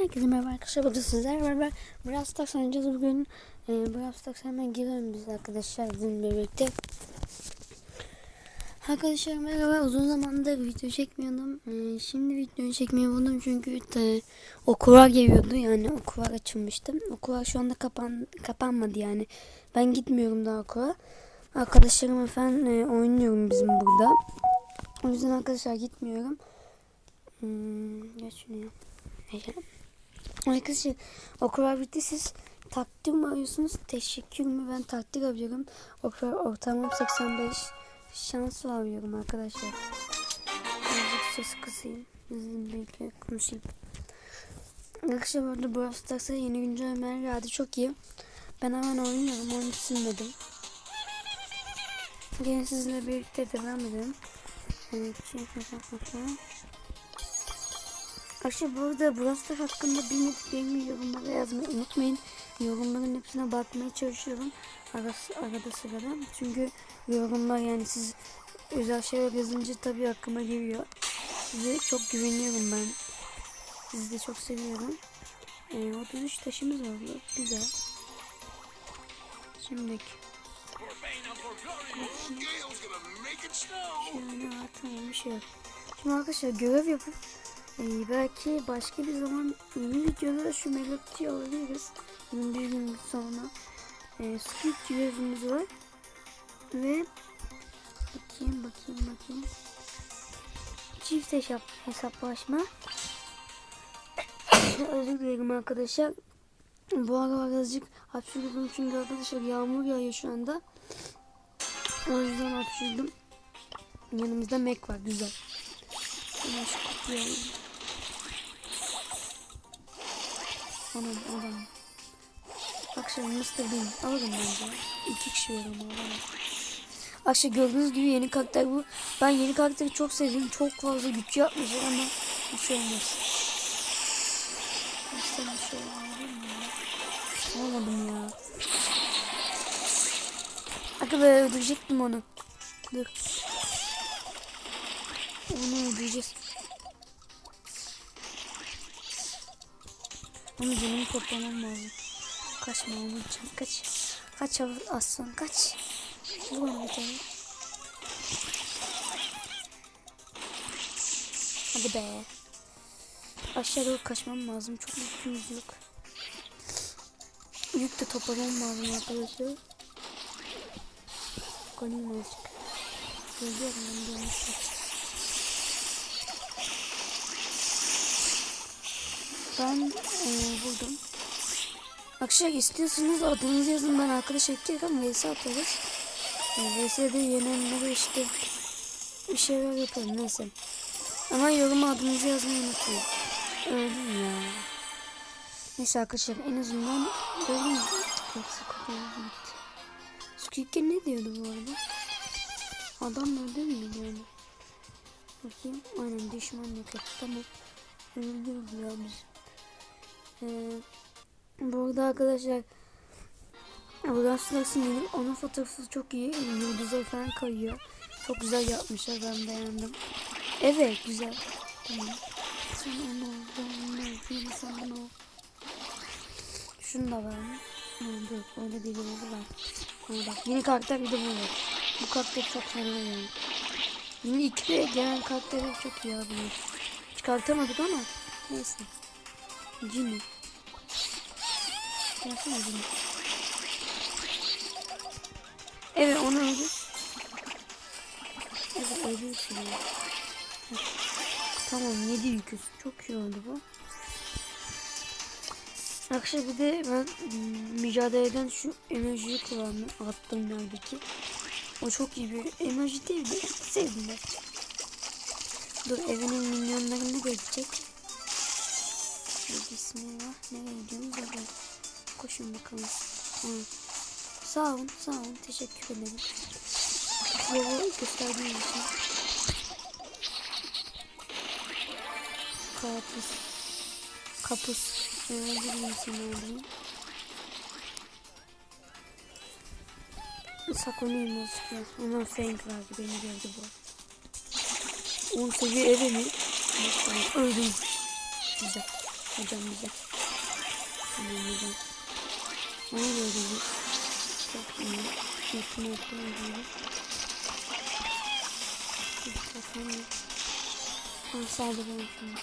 Herkese merhaba arkadaşlar. Bugün sizlerle beraber Brawl Stars oynayacağız bugün. E, Brawl Stars'a hemen girelim biz arkadaşlar bizimle birlikte. Arkadaşlar merhaba. Uzun zamandır video çekmiyordum. E, şimdi videoyu çekmeyi buldum çünkü e, okullar geliyordu. Yani okullar açılmıştı. Okullar şu anda kapan kapanmadı yani. Ben gitmiyorum daha okula. Arkadaşlarım efendim e, oynuyorum bizim burada. O yüzden arkadaşlar gitmiyorum. Hmm, geç şunu ya. Neyse. Arkadaşlar okullar bitti siz takdir mi arıyorsunuz? Teşekkür mü? Ben takdir arıyorum. Okullar ortamım 85. Şans arıyorum arkadaşlar. Birazcık ses kısayım. Sizin birlikte konuşayım. Arkadaşlar burada Brawl Stars'a yeni güncellemeler geldi. Çok iyi. Ben hemen oynuyorum. Onu silmedim. Gelin sizinle birlikte devam edelim. Evet. Arkadaşlar burada Brawl Stars hakkında bilmediklerimi yorumlara yazmayı unutmayın. Yorumların hepsine bakmaya çalışıyorum. Arada, arada sırada. Çünkü yorumlar yani siz özel şeyler yazınca tabii aklıma geliyor. Size çok güveniyorum ben. Sizi de çok seviyorum. Ee, 33 taşımız oldu. Güzel. Şimdi şöyle var tamam bir şey yok. Şimdi arkadaşlar görev yapıp ee, belki başka bir zaman yeni videoda şu melodiyi alabiliriz. 21 gün sonra. Ee, Squid görevimiz var. Ve bakayım bakayım bakayım. Çift hesap, hesaplaşma. Özür dilerim arkadaşlar. Bu ara birazcık hapşurdum çünkü arkadaşlar yağmur yağıyor şu anda. O yüzden hapşurdum. Yanımızda Mac var güzel. Hemen şu kutuyu alayım. Anam adam. Akşam Mr. Bean alırım bence. İki kişi var ama alamam. Akşam gördüğünüz gibi yeni karakter bu. Ben yeni karakteri çok sevdim. Çok fazla güç yapmışlar ama bir şey olmaz. Sen bir şey alamadın mı ya? Alamadım ya. Be öldürecektim onu. Dur. Onu öldüreceğiz. Ama canımı toplamam lazım. Kaçma Umutcan kaç. Kaç aslan kaç. Vur onu bir tane. Hadi be. Aşağı doğru kaçmam lazım. Çok yükümüz yok. Yük de toplamam lazım arkadaşlar. Koyayım azıcık. Geliyorum ben de Ben e, buldum. Arkadaşlar istiyorsanız adınızı yazın ben arkadaş ekleyeceğim VS atarız. E, VS'de yenenlere işte bir şeyler yapalım neyse. Ama yoruma adınızı yazmayı unutmayın. Öldüm ya. Neyse arkadaşlar en azından gördüm? Hepsi kopyamız gitti. Game ne diyordu bu arada? Adam öldü mü yani? Bakayım. Aynen düşman yok. Tamam. Öldürdü ya biz. Ee, burada arkadaşlar Brawl Stars'ın yeni onun fotoğrafı çok iyi. Yıldızlar falan kayıyor. Çok güzel yapmışlar ben beğendim. Evet güzel. Tamam. Sen onu ben onu sen ol. Şunu da var mı? Ha, dur orada biri var. Ha, bak yeni karakter bir de bu var. Bu karakter çok fena yani. Yeni iki gelen karakterler çok iyi abi. Çıkartamadık ama neyse. Cini. Gelsene Cini. Evet onu öldü. Evet ölüyorsun ya. Tamam 7 yüküz. Çok iyi oldu bu. Arkadaşlar bir de ben hmm, mücadeleden şu emojiyi kullandım. Attım neredeki. O çok iyi bir emoji değil de sevdim ben. Dur evinin minyonlarını görecek. Bismillah. Nereye gidiyoruz oraya? Koşun bakalım. Hı. Sağ olun, sağ olun. Teşekkür ederim. Yolu gösterdiğiniz için. Kapus. Kapus. Öldüreyim seni öldüreyim. Saklanayım azıcık ya. Hemen Frank vardı beni gördü bu. 10 seviye eve mi? Öldüm. Güzel. Hocam bize. Tamam hocam. Ne dedi? Çok iyi. Yakın yakın oluyor. Bir sakın yok. Ben saldırıyorum şimdi.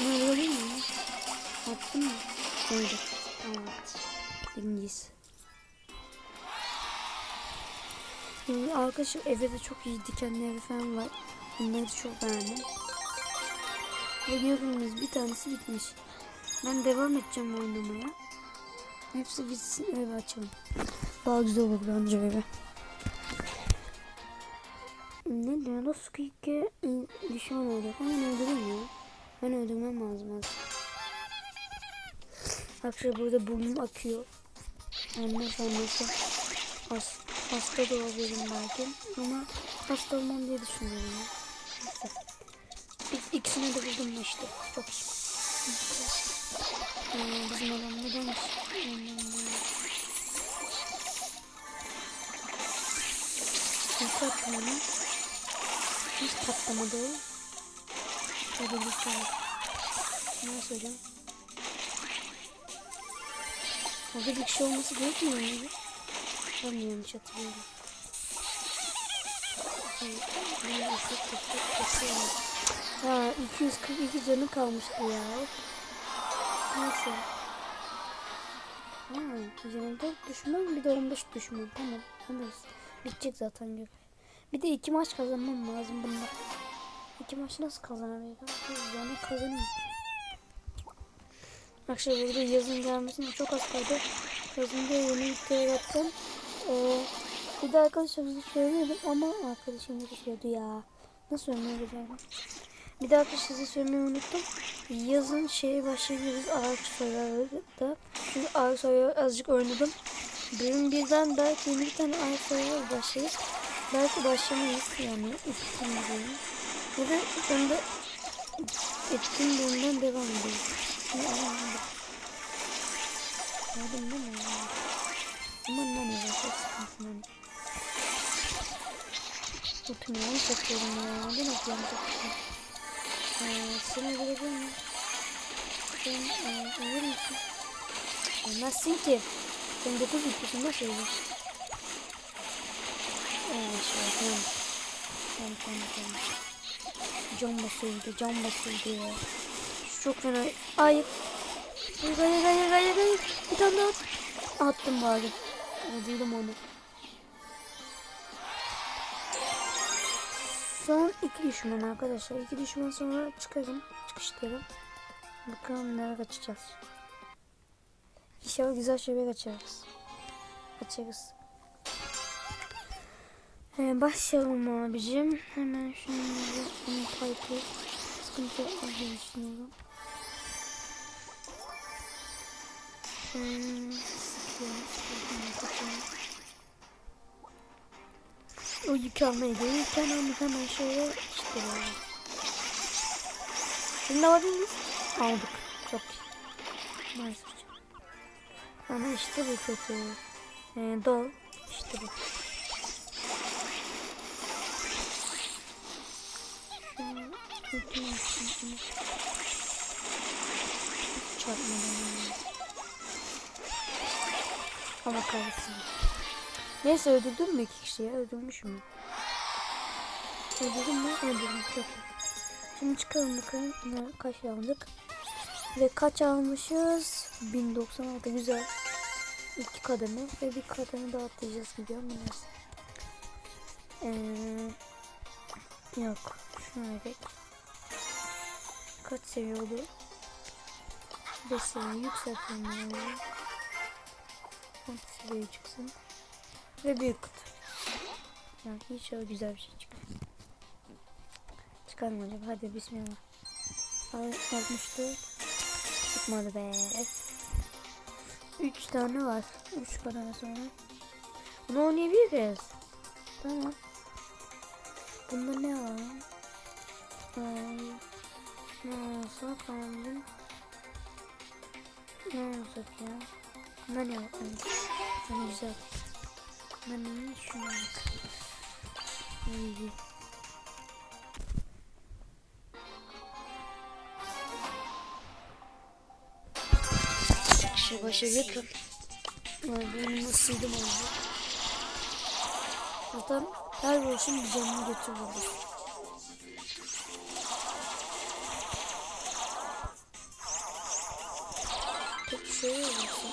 Ne oluyor değil mi? Attın mı? Öldü. Tamam. Birincisi. Şimdi arkadaşlar evde de çok iyi dikenleri falan var. Bunları çok beğendim. Ve gördüğünüz bir tanesi bitmiş. Ben devam edeceğim oynamaya. Hepsi bitsin öyle açalım. Daha güzel olur bence öyle. Ne diyor? Da Squeak'e düşman olacak. Hemen öldüreyim ya. Ben öldürmem lazım az. Arkadaşlar burada burnum akıyor. Ondan sonrası has, hasta da olabilirim belki. Ama hasta olmam diye düşünüyorum ya. İkisini de buldum işte. Çok. Ee, bizim adam neden Nasıl atmıyor? Hiç patlamadı o. Hadi lütfen. Ne söyleyeceğim? Orada bir kişi olması gerekmiyor mu? Ben mi yanlış hatırlıyorum? Ha 242 canı kalmıştı ya. Neyse. Ha, 24 düşman bir de 15 düşman. Tamam. Anlarız. Bitecek zaten görev. Bir de iki maç kazanmam lazım bunda. İki maç nasıl kazanabilirim? Yani kazanayım. Akşam burada yazın gelmesine çok az kaldı. Yazın diye yeni bir yaptım. Ee, bir de arkadaşlarımıza söylemedim ama arkadaşım yetişiyordu ya. Nasıl önereceğim? Bir de arkadaşlar size söylemeyi unuttum. Yazın şeye başlayabiliriz Ark Survivor'da. Çünkü Ark Survivor azıcık oynadım. Bölüm birden belki bir tane Ark Survivor başlarız. Belki başlamayız yani. Etkin bölüm. Ya da sonunda etkin bölümden devam ederiz. Şimdi anlamadım. Gördün değil mi? Aman lan ya. Çok sıkıntı lan. Tutmuyorum satıyorum ya. Neden okuyorum satıyorum? Ee, seni öldürebilir miyim? Sen e, ölür müsün? Ölmezsin ki. Sen 9 yıkıyorsun nasıl ölürsün? Ee, şey tamam. Tamam tamam tamam. Can basıyordu, can basıyordu. Şu çok fena. Hayır. Hayır, hayır, hayır, hayır, hayır. Bir tane daha at. Attım bari. Öldürdüm onu. Son iki düşman arkadaşlar. İki düşman sonra çıkarım. Çıkışlarım. Bakalım nereye kaçacağız. İnşallah güzel şeyler kaçarız. Kaçarız. Ee, başlayalım abicim. Hemen şunu bunu kayıtlı. Sıkıntı yapmayı düşünüyorum. Hmm, sıkıyorum, O yıkanmaydı. Yıkanamı hemen şöyle böyle. Şimdi alabilir miyiz? Aldık. Çok iyi. Maalesef. Ama işte bu kötü. Ee, dol. İşte bu. Çarpmadan. Allah kahretsin. Neyse öldürdüm mü iki kişiyi? Öldürmüşüm. Öldürdüm mü? Öldürdüm. Çok iyi. Şimdi çıkalım bakalım. Kaç aldık? Ve kaç almışız? 1096 güzel. İki kademe ve bir kademe daha atlayacağız gibi ama neyse. Ee, yok. Şuna gerek. Kaç seviyordu? 5 seviye yükseltelim. 10 seviye çıksın. Ve büyük kutu. Yani inşallah güzel bir şey çıkar. Çıkar mı acaba? Hadi bismillah. Ay, 64. Çıkmadı be. 3 tane var. 3 kadar sonra. Bunu oynayabiliriz. Tamam. Bunda ne var? Ay, ne olsa kaldım. Ne olacak ya? Bunda ne var? Ne güzel. Mami şuna bak. İyi. Şu başa yakın. Ben nasıldım abi. Zaten her boşun bir canını götürüyoruz. Çok şey olmasın.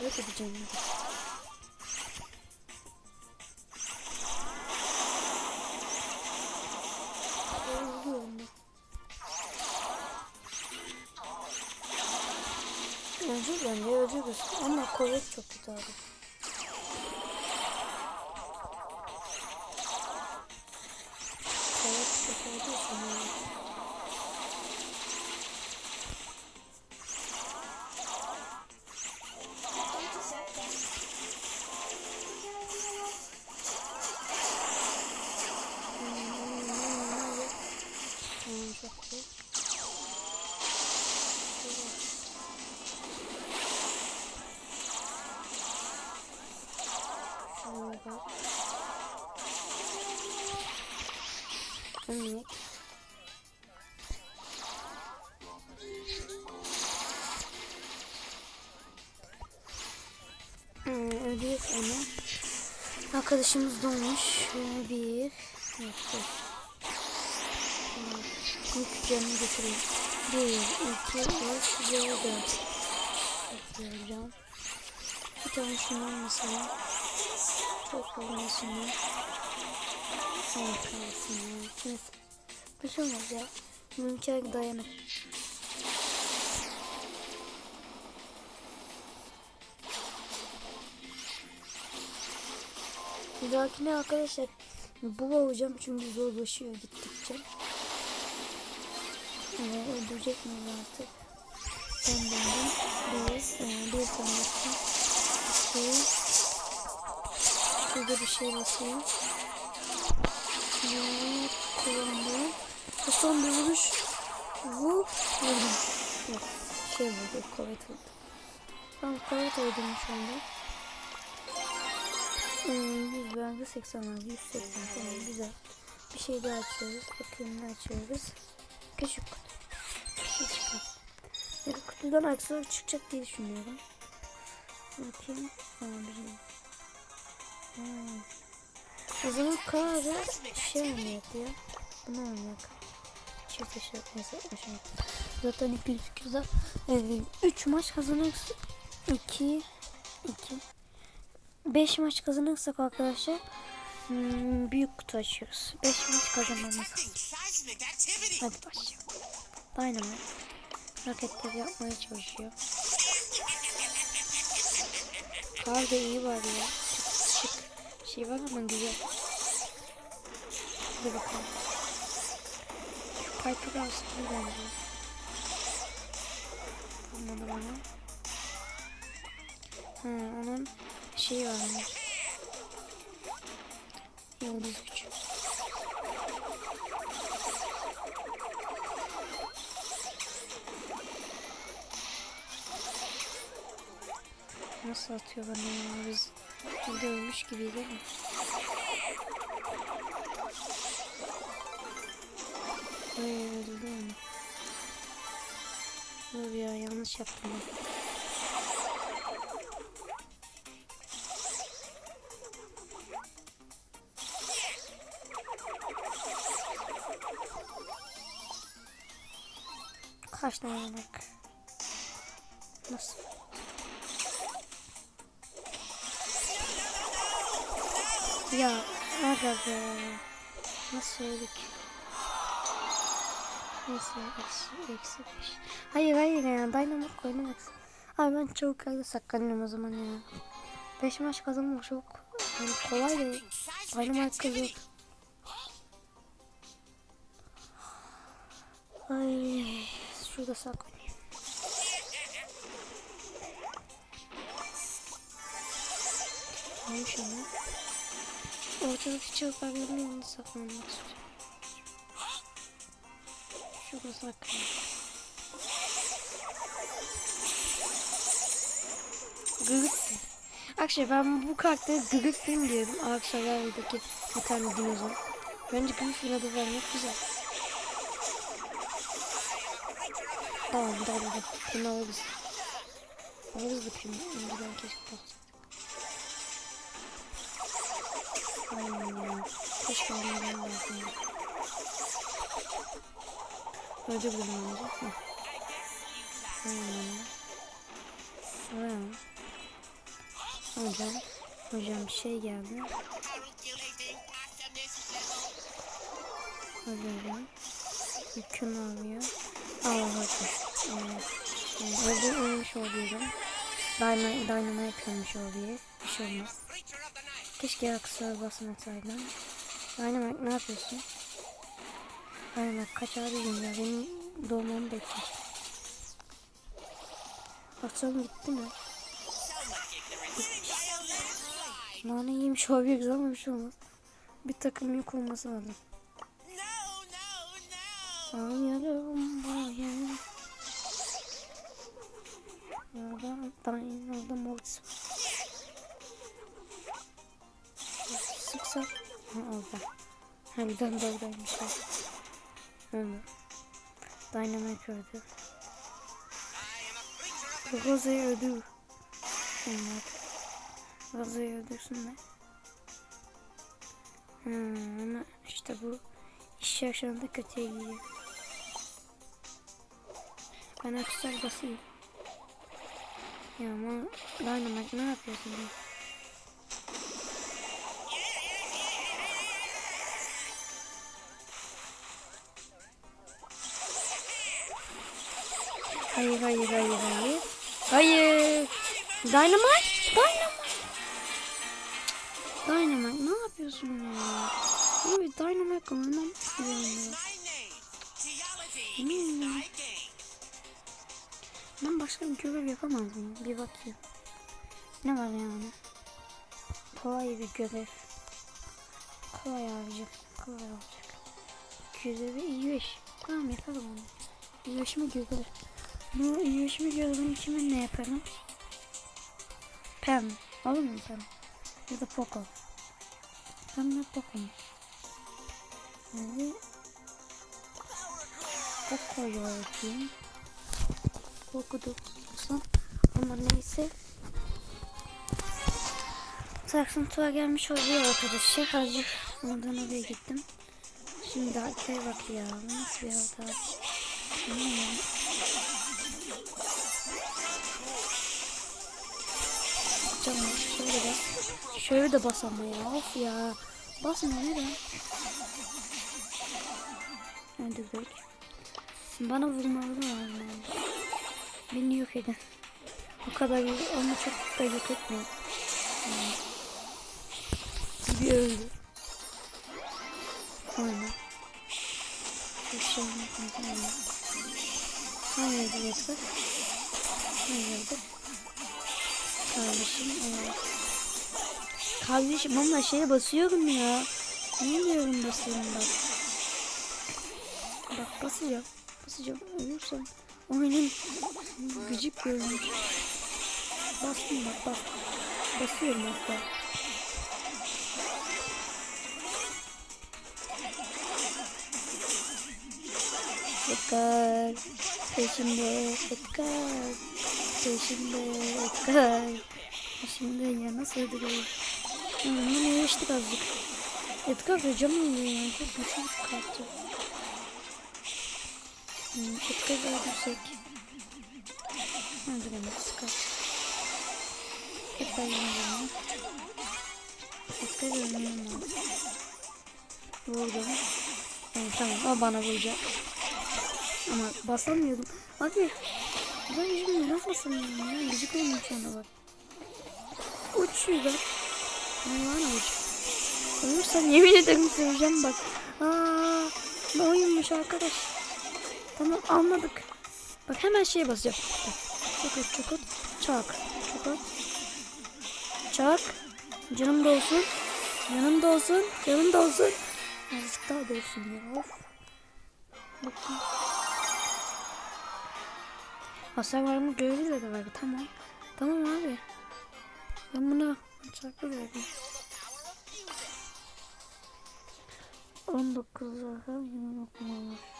Öyle bir canını götürüyoruz. Öldü bence öldürürüz. Ama kuvvet çok kötü abi. Hmm, ödüyoruz onu. Arkadaşımız. Şöyle bir. Hmm, Üç canını götüreyim. Bir, iki, üç, ve dört. Bekliyorum. Bir tane şundan mesela. Çok olmasını. Kalsın. Neyse. Bir şey olmaz ya. Mümkün dayanır. Bir dahakine arkadaşlar bu olacağım çünkü zorlaşıyor gittikçe. Evet, öldürecek miyiz artık? Ben döndüm. Bir, e, bir tane yaptım. İki. Şurada bir şey basayım. Ve kullandım. Ve son bir vuruş. Vur. Vurdum. Yok. Şey vurdu. Kuvvet vurdu. Tamam kuvvet vurdum şu anda. Hmm, 100 bende 80 var. 180 tamam güzel. Bir şey daha açıyoruz. Bakayım ne açıyoruz. Küçük kutu. Bir şey çıkar. Ya kutudan aksesuar çıkacak diye düşünüyorum. Bakayım. Tamam bir şey. Hmm. O zaman kahve şey oynayak ya. Bunu oynayak. Çift neyse aşağı. Zaten 200 200'de 3 maç kazanırsak 2 2 5 maç kazanırsak arkadaşlar hmm, büyük kutu açıyoruz. 5 maç kazanmamız lazım. Hadi başlayalım. Dynamite raketleri yapmaya çalışıyor. Kar da iyi var ya. Çok şık şey var ama güzel. Hadi bakalım. Şu Piper alsın bence. Olmadı bana. Ha, onun şeyi varmış. Yıldız gücü. Nasıl atıyor bana ya biz burada ölmüş gibiyiz ama. Ay öldürdü onu. Dur ya yanlış yaptım ben. Yemek? Nasıl? Ya aga be. Nasıl öldük? Neyse eksi, eksi beş. Hayır hayır ya Dynamite oynamak. Abi ben çabuk yerde saklanıyorum o zaman ya. 5 maç kazanmak çok yani kolay değil. Dynamite kazıyor. Ay şurada saklanayım. Neymiş ama? Ortadaki çılgınların yanında saklanmak istiyorum. Şurada saklanayım. Griffin. Arkadaşlar ben bu karakteri Griffin diyorum. Ark Survivor'daki bir tane dinozor. Bence Griffin adı vermek güzel. Tamam tamam tamam. Bunu alırız. Alırız bakayım. Önceden keşke basacaktık. Hmm, keşke onlardan lazım. Önce. Heh. Hmm. Hmm. Hocam, hocam bir şey geldi. Hocam, yükünü alıyor. Evet. Evet. Öldü, ölmüş oluyorum. Dynamite, dynamite ölmüş oluyor. Bir şey olmaz. Keşke aksesuar basmasaydım. Dynamite ne yapıyorsun? Dynamite kaç abi ya benim doğmamı bekle. Aksesuarım gitti mi? Nane iyiymiş olabilir güzel ama bir şey olmaz. Bir takım yok olması lazım. Orada dain orada mortis var. Sıksa. Ha orada. Ha bir tane daha oradaymış. Öyle. Dynamite öldü. Rose'yi öldür. Onlar. Rose'yi öldürsünler. Hmm, ama işte bu iş yaşamında kötüye gidiyor. Ben aksesuar basayım. Ya ama Dynamite ne yapıyorsun? ya? Hayır hayır hayır hayır. Hayır. Dynamite? Dynamite. Dynamite ne yapıyorsun ya? Abi Dynamite oynamak istiyorum ya. Hmm. Ben başka bir görev yapamaz mıyım? Bir bakayım. Ne var yani? Kolay bir görev. Kolay abicim. Kolay olacak. Görevi iyi iş. Tamam yapalım onu. İyi iş mi görev? Bu iyi iş mi görevin kimin ne yaparım? Pem. Alır mı Pem? Ya da Poco. Pem ve Poco mu? Yani Poco'yu öğreteyim. Okudum. Ama neyse. Sarsıntıya gelmiş oluyor arkadaşlar. Azıcık ondan oraya gittim. Şimdi arkaya bak ya. Nasıl bir? Ne ya? Canım şöyle bas. Şöyle de bas ama ya. Of ya. Basma neden? Hadi bek. Bana vurmaları lazım. Beni yok edin. O kadar onu çok da yok. Yani. Bir öldü. Aynen. Bir şey yapmadım. Hayırdır. Kardeşim evet. Kardeşim ama şeye basıyorum ya. Ne diyorum basıyorum bak. Bak basacağım. Basacağım. Ölürsem oyunun gıcık görünür. Bastım bak bak. Basıyorum hatta. Edgar. Peşimde Edgar. Peşimde Edgar. Peşimde ya nasıl öldürüyor? Onunla iyileştik azıcık. Edgar canım oluyor yani. Çok güçlü bir kartı. Hmm, Edgar'ı öldürsek. Öldüremeyiz kaç. Edgar yemeyelim. Edgar yemeyelim. Vurdum. Evet, tamam o bana vuracak. Ama basamıyordum. Abi ben yüzümü neden basamıyorum ya? Gıcık olmuş ona bak. Uçuyor bak. Ne var uç. Ölürsem yemin ederim söyleyeceğim bak. Aa, oyunmuş arkadaş. Tamam anladık. Bak hemen şeye basacağım. Bak. Çakot çakot çak. Çakot. Çak. Canım da olsun. Canım da olsun. Canım da olsun. Azıcık daha da olsun ya. Of. Bakayım. Hasar var mı görevi de var. Tamam. Tamam abi. Ben buna çarpı verdim. 19 daha yine okumalar.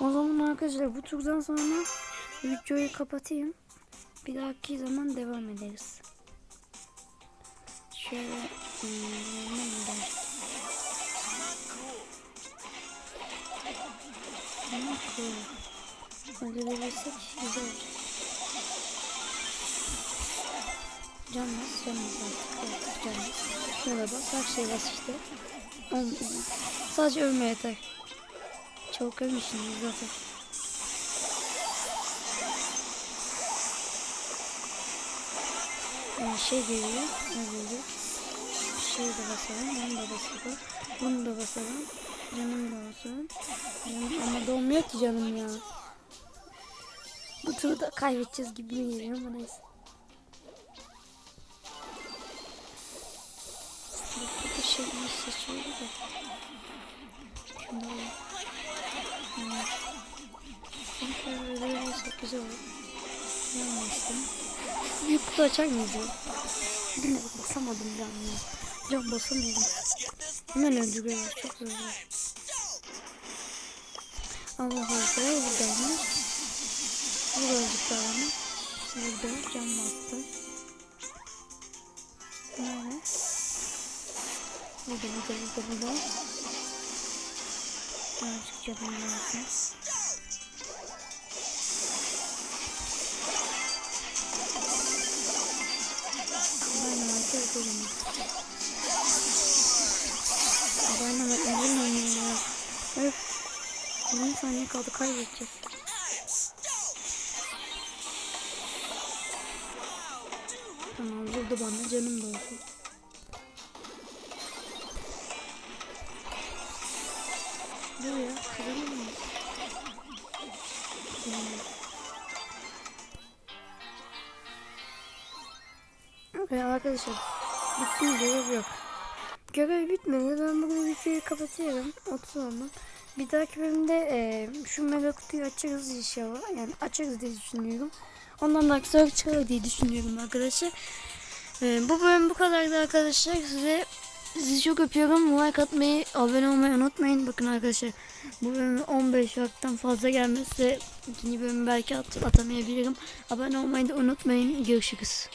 O zaman arkadaşlar bu turdan sonra videoyu kapatayım. Bir dahaki zaman devam ederiz. Şöyle hmm, ne gider? Öldürebilirsek güzel olur. Can bas, can bas artık, artık can bas. Şuna bas, her şeye bas işte. Ol- Sadece ölme yeter. Çok ölmüşsünüz zaten. Yani şey geliyor, ne geliyor? Şey de basalım, onu da basalım. Bunu da basalım. Canım da basalım. Canım, ama dolmuyor ki canım ya. Bu turu da kaybedeceğiz gibi mi geliyor ama neyse. Da şey iyi seçiyordu da. Şunu güzel olur. Olmazdı? Bir kutu açar mıyız ya? Yine basamadım can ya. Can basamıyorum. Hemen öldürüyorlar. Çok zor. Allah Allah. Buradaymış. Bu gözlük davranı. Burada can bastı. Nerede? Burada burada burada burada. Birazcık canım lazım. Dynamite öldürün. Dynamite öldürmeyin ya. Öf. 20 saniye kaldı kaybedeceğiz. Tamam vurdu bana canım da olsun. Dur ya kırılır mı? Ve arkadaşlar bitti mi görev yok. Görev bitmedi. Ben bugün videoyu kapatıyorum. 30 oldu. Bir dahaki bölümde e, şu mega kutuyu açarız inşallah. Yani açarız diye düşünüyorum. Ondan da sonra çıkar diye düşünüyorum arkadaşlar. E, bu bölüm bu kadardı arkadaşlar. Size sizi çok öpüyorum. Like atmayı, abone olmayı unutmayın. Bakın arkadaşlar bu bölüm 15 vakitten fazla gelmezse ikinci bölümü belki at atamayabilirim. Abone olmayı da unutmayın. Görüşürüz.